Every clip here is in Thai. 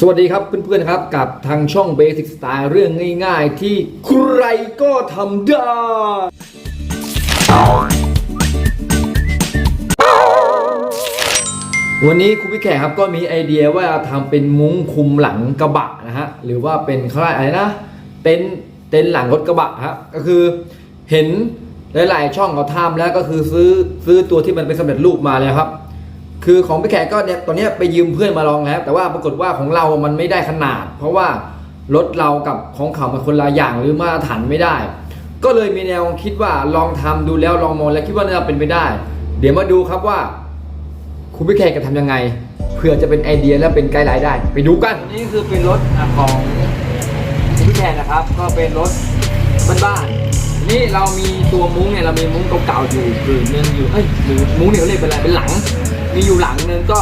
สวัสดีครับเพื่อนๆครับกับทางช่อง Basic Style เรื่องง่ายๆ ที่ใครก็ทำได้ วันนี้คุณพี่แขกครับก็มีไอเดียว่าทำเป็นมุ้งคุมหลังกระบะนะฮะ หรือว่าเป็นเขาเรียกอะไรนะเต็นเต็นหลังรถกระบะฮะก็คือเห็นหลายๆช่องเขาทำแล้วก็คือซื้อซื้อตัวที่มันเป็นสำเร็จรูปมาเลยครับ คือของพี่แขกก็เนี่ยตอนนี้ไปยืมเพื่อนมาลองแล้ว แต่ว่าปรากฏว่าของเรามันไม่ได้ขนาด เพราะว่ารถเรากับของเขามันคนละอย่างหรือมาตรฐานไม่ได้ ก็เลยมีแนวคิดว่าลองทำดูแล้วลองมองแล้วคิดว่าน่าจะเป็นไปได้ เดี๋ยวมาดูครับว่า คุณพี่แขกจะทำยังไงเพื่อจะเป็นไอเดียและเป็นไกด์ไลน์ได้ ไปดูกันนี่คือเป็นรถของคุณพี่แขกนะครับ ก็เป็นรถบ้านๆนี่เรามีตัวมุ้งเนี่ยเรามีมุ้งเก่าๆอยู่ผืนนึงอยู่เอ้ยหรือมุ้งเนี่ยเขาเรียกเป็นอะไรเป็นหลัง มีอยู่หลังนึงก็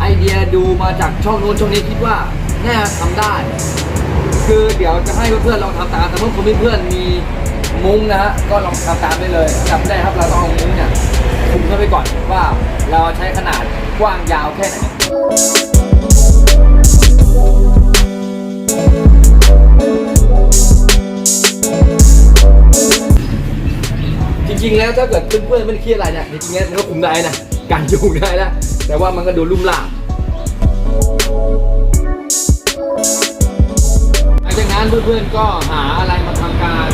ไอเดียดูมาจากช่องนู้นช่องนี้คิดว่าน่าทำได้ คือเดี๋ยวจะให้เพื่อนๆลองทำตามแต่เมื่อคุณเพื่อนๆมีมุ้งนะฮะก็ลองทำตามได้เลยจำได้ครับเราต้องเอามุ้งเนี่ยคุมเข้าไปก่อนว่าเราใช้ขนาดกว้างยาวแค่ไหนจริงๆแล้วถ้าเกิดเพื่อนๆไม่ได้เครียดอะไรเนี่ยจริงๆแล้วมันก็คุมได้นะ การอยู่ได้แล้ว แต่ว่ามันก็ดูลุ่มล่ามหลังจากนั้นเพื่อนๆก็หาอะไรมาทำการ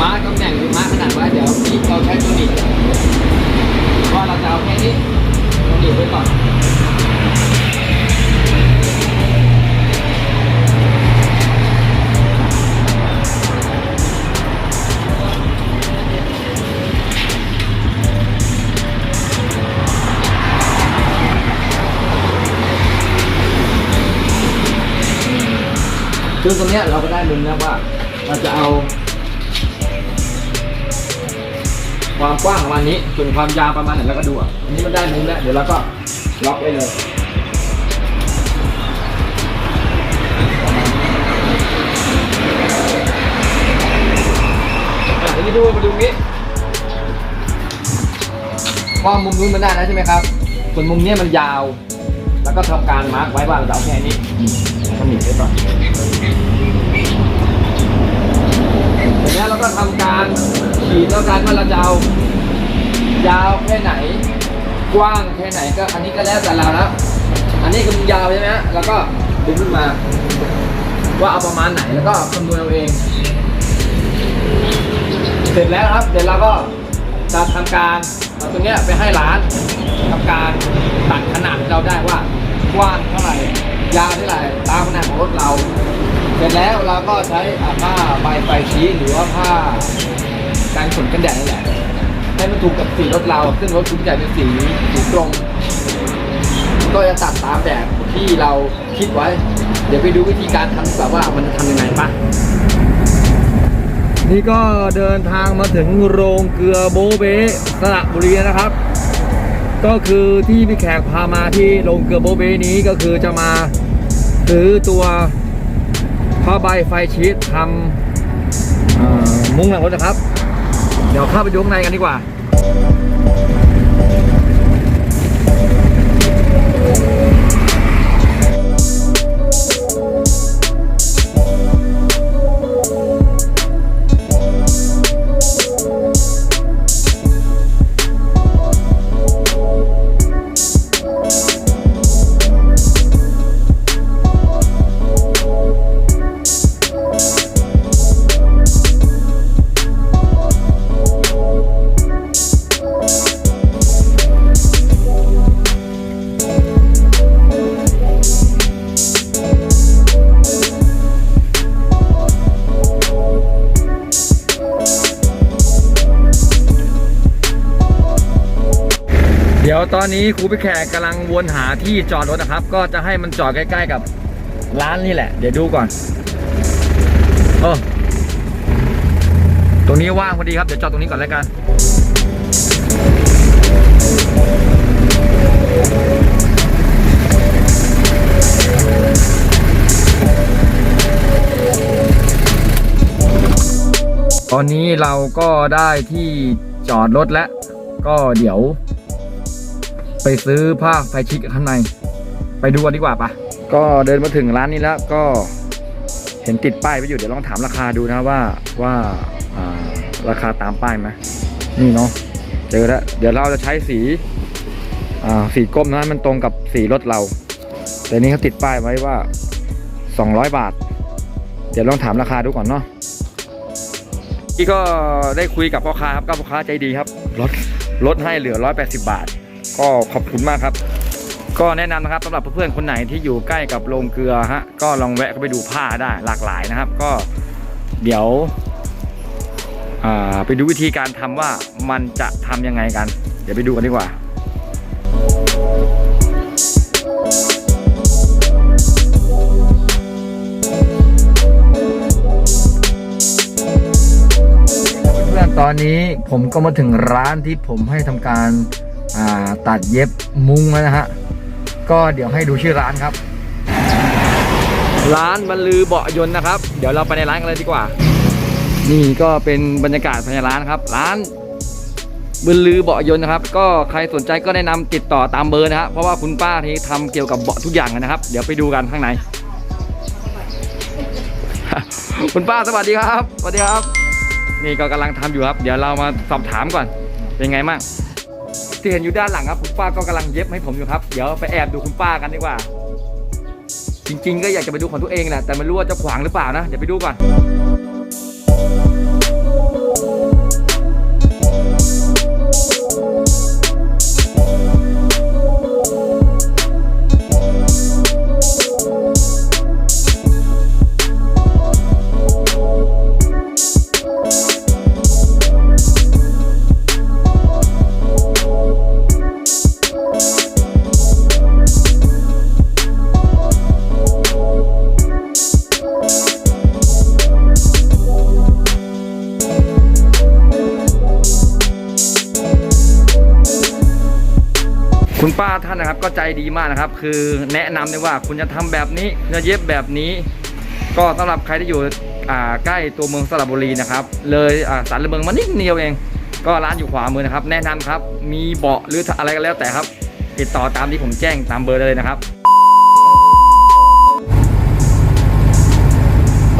มาร์กตำแหน่งหรือมาร์กขนาดไว้เดี๋ยวเราใช้ตัวนี้ว่าเราจะเอาแค่นี้ตัวนี้ไว้ก่อน ซึ่งตรงเนี้ยเราก็ได้มุมแล้วว่า เราจะเอา ความกว้างประมาณนี้ส่วนความยาวประมาณไหนเราก็ดูอะอันนี้มันได้มุมแล้ว เดี๋ยวเราก็ล็อกไว้เลยอะทีนี้ดูมาดูนี้ว่ามุมนู้นมันได้แล้วใช่ไหมครับ ส่วนมุมนี้มันยาว แล้วก็ทำการมาร์กไว้ว่าเราจะเอาแค่นี้ ก็หนีไว้ก่อนเสร็จแล้วเราก็ทำการขีดแล้วกันว่าเราจะเอายาวแค่ไหน กว้างแค่ไหนก็อันนี้ก็แล้วแต่เราแล้วอันนี้คือมันยาวใช่ไหมฮะแล้วก็ดึงขึ้นมา ว่าเอาประมาณไหนแล้วก็คำนวณเอาเอง เสร็จแล้วครับเดี๋ยวเราก็จะทำการเอาตรงเนี้ยไปให้ร้านทำการตัดขนาดเราได้ว่ากว้างเท่าไหร่ ยาวเท่าไหร่ตามขนาดของรถเรา เสร็จแล้วเราก็ใช้ผ้าใบไฟชี้หรือว่าผ้ากันฝนกันแดดนี่แหละให้มันถูกกับสีรถเรา ซึ่งรถคุณใหญ่เป็นสีสีตรง ก็จะตัดตามแบบที่เราคิดไว้ เดี๋ยวไปดูวิธีการทำดีกว่าว่ามันทำยังไงปะนี่ก็เดินทางมาถึงโรงเกลือโบเบสระบุรีนะครับ ก็คือที่พี่แขกพามาที่โรงเกลือโบเบนี้ก็คือจะมา ซื้อตัวผ้าใบไฟชีตทำมุ้งหลังรถนะครับ เดี๋ยวเข้าไปดูข้างในกันดีกว่า ตอนนี้ครูพี่แขกกำลังวนหาที่จอดรถนะครับ ก็จะให้มันจอดใกล้ ๆ กับร้านนี่แหละ เดี๋ยวดูก่อนเออตรงนี้ว่างพอดีครับ เดี๋ยวจอดตรงนี้ก่อนแล้วกัน ตอนนี้เราก็ได้ที่จอดรถแล้ว ก็เดี๋ยว ไปซื้อผ้าไฟชิกข้างใน ไปดูกันดีกว่าปะก็เดินมาถึงร้านนี้แล้วก็เห็นติดป้ายไว้อยู่เดี๋ยวลองถามราคาดูนะว่าว่าอ่าราคาตามป้ายไหมนี่เนาะเจอแล้วเดี๋ยวเราจะใช้สีอ่าสีกรมนะมันตรงกับสีรถเรา แต่นี้เขาติดป้ายไว้ว่า 200 บาท เดี๋ยวลองถามราคาดูก่อนเนาะนี่ก็ได้คุยกับพ่อค้าครับก็พ่อค้าใจดีครับลดลดให้เหลือ 180 บาท ก็ขอบคุณมากครับ ก็แนะนำนะครับสำหรับเพื่อนๆคนไหนที่อยู่ใกล้กับโรงเกลือฮะก็ลองแวะเข้าไปดูผ้าได้หลากหลายนะครับ ก็เดี๋ยวไปดูวิธีการทำว่ามันจะทำยังไงกัน เดี๋ยวไปดูกันดีกว่าเพื่อนตอนนี้ผมก็มาถึงร้านที่ผมให้ทำการ ตัดเย็บมุ้งแล้วนะฮะ ก็เดี๋ยวให้ดูชื่อร้านครับ ร้านบรรลือเบาะยนต์นะครับ เดี๋ยวเราไปในร้านกันเลยดีกว่า นี่ก็เป็นบรรยากาศภายในร้านครับ ร้านบรรลือเบาะยนต์นะครับ ก็ใครสนใจก็แนะนำติดต่อตามเบอร์นะครับเพราะว่าคุณป้าที่ทำเกี่ยวกับเบาะทุกอย่างนะครับ เดี๋ยวไปดูกันข้างใน คุณป้าสวัสดีครับสวัสดีครับ นี่ก็กำลังทำอยู่ครับ เดี๋ยวเรามาสอบถามก่อน เป็นไงมั่ง ที่เห็นอยู่ด้านหลังครับคุณป้าก็กำลังเย็บให้ผมอยู่ครับ เดี๋ยวไปแอบดูคุณป้ากันดีกว่า จริง ๆ ก็อยากจะไปดูของตัวเองแหละแต่ไม่รู้ว่าจะขวางหรือเปล่านะเดี๋ยวไปดูก่อน ก็ใจดีมากนะครับ คือแนะนำเลยว่าคุณจะทำแบบนี้จะเย็บแบบนี้ ก็สำหรับใครที่อยู่ใกล้ตัวเมืองสระบุรีนะครับ เลยอ่าสันละเมืองมานิดเดียวเอง ก็ร้านอยู่ขวามือนะครับ แนะนำครับ มีเบาะหรืออะไรก็แล้วแต่ครับ ติดต่อตามที่ผมแจ้งตามเบอร์ได้เลยนะครับ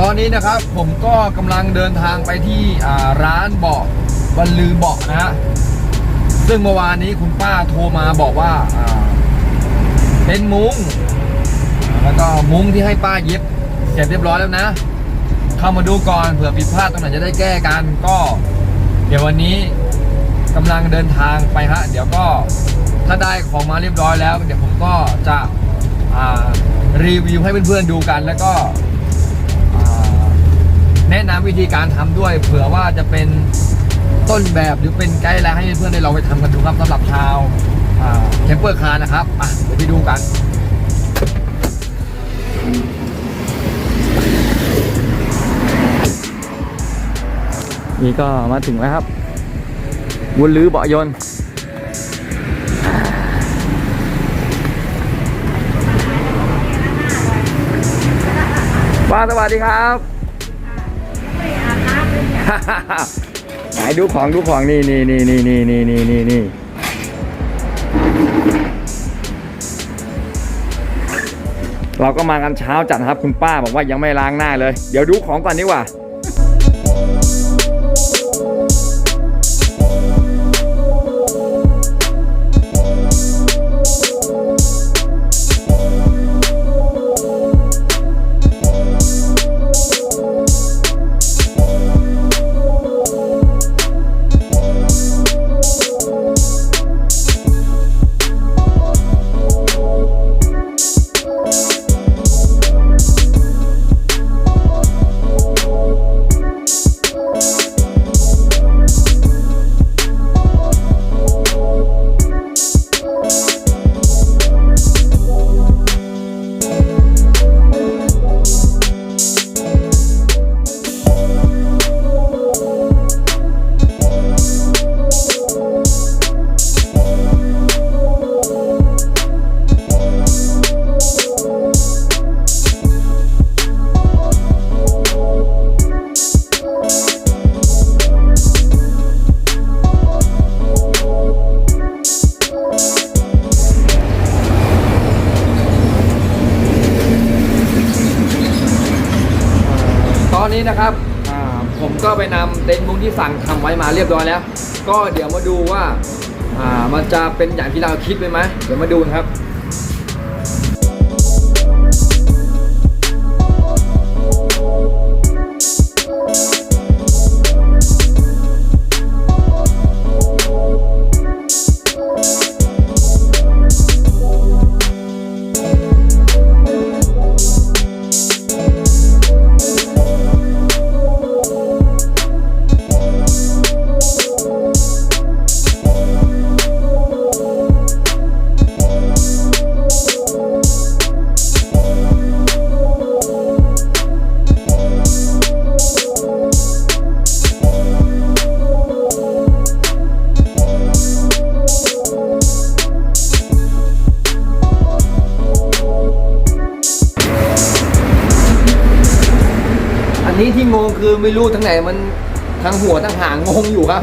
ตอนนี้นะครับผมก็กำลังเดินทางไปที่ร้านเบาะบรรลือเบาะนะฮะซึ่งเมื่อวานนี้คุณป้าโทรมาบอกว่า เป็นมุ้งแล้วก็มุ้งที่ให้ป้าเย็บเสร็จเรียบร้อยแล้วนะ เข้ามาดูก่อนเผื่อผิดพลาดตรงไหนจะได้แก้กันก็ เดี๋ยววันนี้กำลังเดินทางไปฮะเดี๋ยวก็ถ้าได้ของมาเรียบร้อยแล้ว เดี๋ยวผมก็จะรีวิวให้เพื่อนๆดูกัน แล้วก็แนะนำวิธีการทำด้วย เผื่อว่าจะเป็นต้นแบบหรือเป็นไกด์ไลน์ให้เพื่อนๆได้ลองไปทำกันดูครับสำหรับชาว แคมเปอร์คาร์นะครับอะเดี๋ยวไปดูกันนี่ก็มาถึงแล้วครับวุนลือเบาะยนต์ป้าสวัสดีครับไหนดูของดูของนี่นี่นี่นี่นี่นี่นี่นี่ เราก็มากันเช้าจัดนะครับ คุณป้าบอกว่ายังไม่ล้างหน้าเลย เดี๋ยวดูของก่อนดีกว่า นี้นะครับอ่าผมก็ไปนำเต็นท์มุ้งที่สั่งทำไว้มาเรียบร้อยแล้ว ก็เดี๋ยวมาดูว่าอ่ามันจะเป็นอย่างที่เราคิดไหมไหมเดี๋ยวมาดูนะครับ ที่งงคือไม่รู้ทั้งไหนมันทั้งหัวทั้งหางงงอยู่ครับ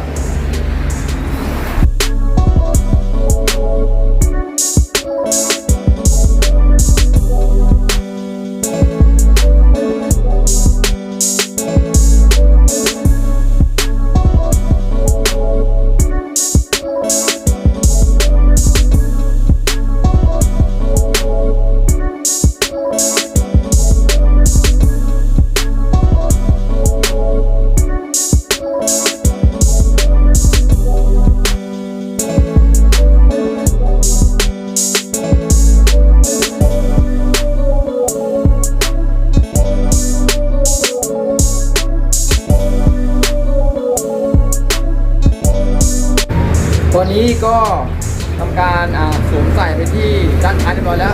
การสวมใส่ไปที่ด้านท้ายเรียบร้อยแล้ว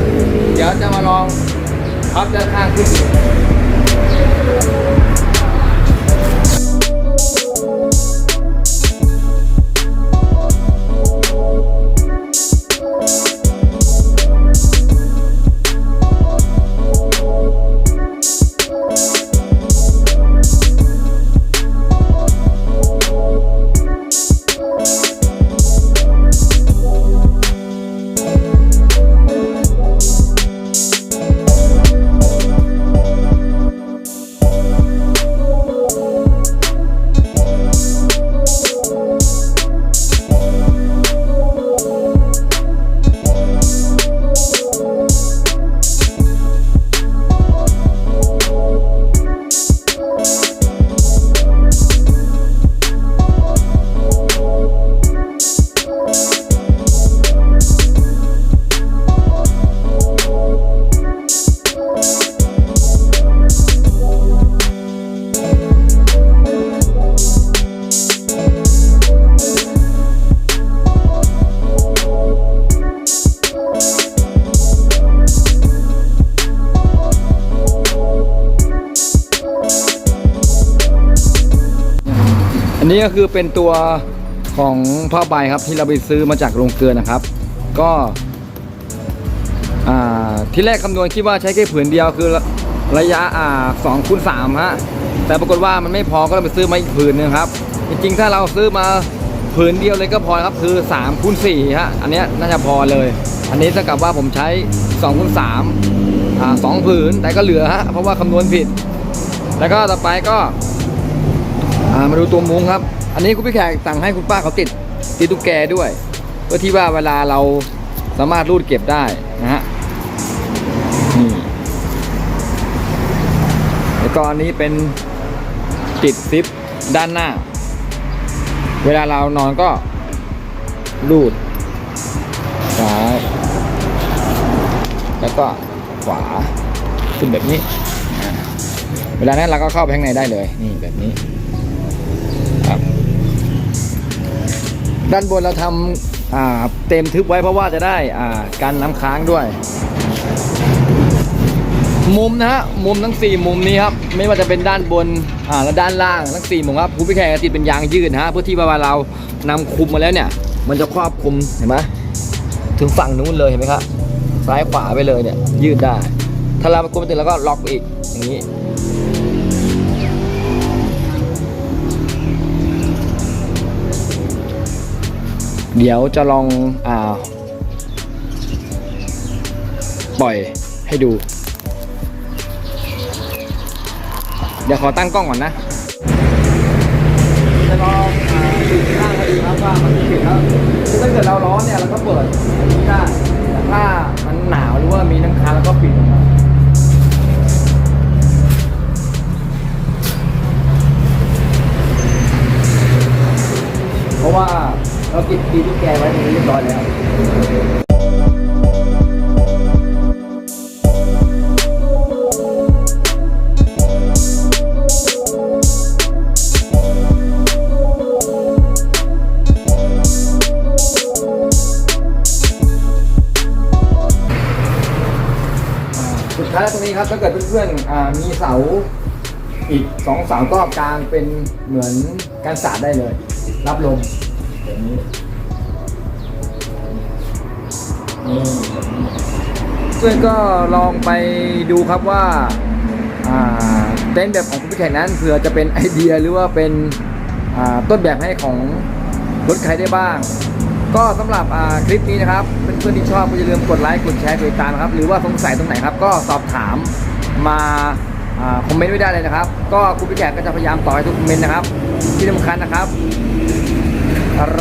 เดี๋ยวจะมาลองพับด้านข้างขึ้น นี้ก็คือเป็นตัวของผ้าใบครับที่เราไปซื้อมาจากโรงเกลือนะครับ ก็ที่แรกคำนวณคิดว่าใช้แค่ผืนเดียวคือระยะอ่าสองคูณสามฮะแต่ปรากฏว่ามันไม่พอก็เลยไปซื้อมาอีกผืนหนึงครับ จริงๆ ถ้าเราซื้อมาผืนเดียวเลยก็พอครับคือ3คูณ4ฮะอันนี้น่าจะพอเลย อันนี้เท่ากับว่าผมใช้2คูณ3อ่าสองผืนแต่ก็เหลือฮะเพราะว่าคำนวณผิด แล้วก็ต่อไปก็ามาดูตัวมุ้งครับ อันนี้คุณพี่แขกสั่งให้คุณป้าเขาติดติดตุ๊กแกด้วย เพื่อที่ว่าเวลาเราสามารถรูดเก็บได้นะฮะนี่แล้วก็อันนี้เป็นติดซิปด้านหน้า เวลาเรานอนก็รูดซ้ายแล้วก็ขวาขึ้นแบบนี้ เวลานั้นเราก็เข้าไปข้างในได้เลย นี่แบบนี้ ด้านบนเราทำเต็มทึบไว้เพราะว่าจะได้การน้ำค้างด้วย มุมนะฮะมุมทั้ง 4 มุมนี้ครับไม่ว่าจะเป็นด้านบนและด้านล่างทั้ง4มุมครับผู้พิแขกติดเป็นยางยืดนะฮะเพื่อที่ว่าเรานำคุมมาแล้วเนี่ย มันจะครอบคุมเห็นไหมถึงฝั่งนู้นเลยเห็นไหมครับซ้ายขวาไปเลยเนี่ยยืดได้ ถ้าเราคุมไปถึงแล้วก็ล็อกอีกอย่างนี้ เดี๋ยวจะลองอ่าปล่อยให้ดู เดี๋ยวขอตั้งกล้องก่อนนะ จะลองอ่าปิดข้างให้ดูครับว่ามันปิดแล้วคือถ้าเกิดเราร้อนเนี่ยเราก็เปิดอันนี้ได้แต่ถ้ามันหนาวหรือว่ามีน้ำค้างเราก็ปิดครับเพราะว่า เราติดตีที่แกไว้ตรงนี้เรียบร้อยแล้วสุดท้ายตรงนี้ครับถ้าเกิดเพื่อนๆมีเสาอีกสองเสาก็กางเป็นเหมือนการสาดได้เลย รับลม แบบนี้นี่เพื่อนก็ลองไปดูครับว่าเต็นท์แบบของคุณพี่แขกนั้นเผื่อจะเป็นไอเดียหรือว่าเป็นต้นแบบให้ของรถใครได้บ้าง ก็สำหรับคลิปนี้นะครับเพื่อนๆที่ชอบก็อย่าลืมกดไลค์กดแชร์กดติดตามนะครับ หรือว่าสงสัยตรงไหนครับ ก็สอบถามมาอ่าคอมเมนต์ไว้ได้เลยนะครับ ก็คุณพี่แขกก็จะพยายามตอบให้ทุกคอมเมนต์นะครับ ที่สำคัญนะครับ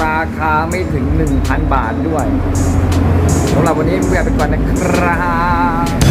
ราคาไม่ถึง 1,000 บาทด้วยสำหรับวันนี้เพื่อนไปก่อนนะครับ